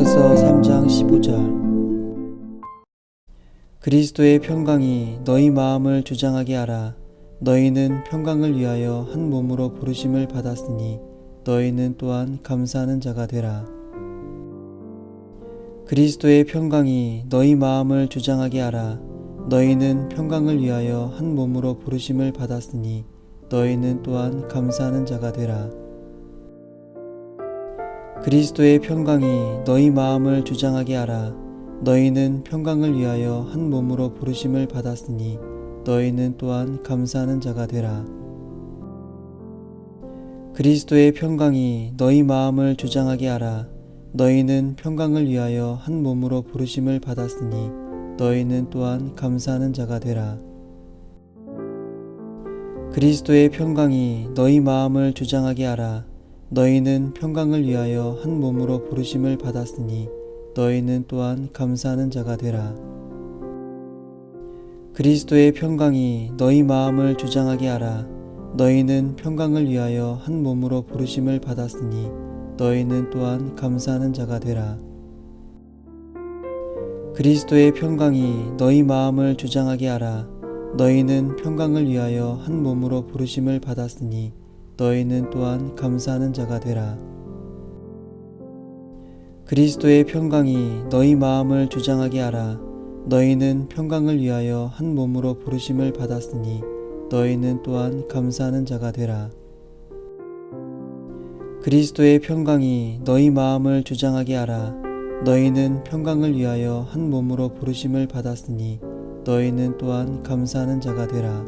15절 그리스도의 평강이 너희 마음을 주장하게 하라. 너희는 평강을 위하여 한 몸으로 부르심을 받았으니 너희는 또한 감사하는 자가 되라. 그리스도의 평강이 너희 마음을 주장하게 하라. 너희는 평강을 위하여 한 몸으로 부르심을 받았으니 너희는 또한 감사하는 자가 되라. 그리스도의 평강이 너희 마음을 주장하게 하라. 너희는 평강을 위하여 한 몸으로 부르심을 받았으니 너희는 또한 감사하는 자가 되라. 그리스도의 평강이 너희 마음을 주장하게 하라. 너희는 평강을 위하여 한 몸으로 부르심을 받았으니 너희는 또한 감사하는 자가 되라. 그리스도의 평강이 너희 마음을 주장하게 하라. 너희는 평강을 위하여 한 몸으로 부르심을 받았으니 너희는 또한 감사하는 자가 되라. 그리스도의 평강이 너희 마음을 주장하게 하라. 너희는 평강을 위하여 한 몸으로 부르심을 받았으니 너희는 또한 감사하는 자가 되라. 그리스도의 평강이 너희 마음을 주장하게 하라. 너희는 평강을 위하여 한 몸으로 부르심을 받았으니 너희는 또한 감사하는 자가 되라. 그리스도의 평강이 너희 마음을 주장하게 하라. 너희는 평강을 위하여 한 몸으로 부르심을 받았으니 너희는 또한 감사하는 자가 되라. 그리스도의 평강이 너희 마음을 주장하게 하라. 너희는 평강을 위하여 한 몸으로 부르심을 받았으니 너희는 또한 감사하는 자가 되라.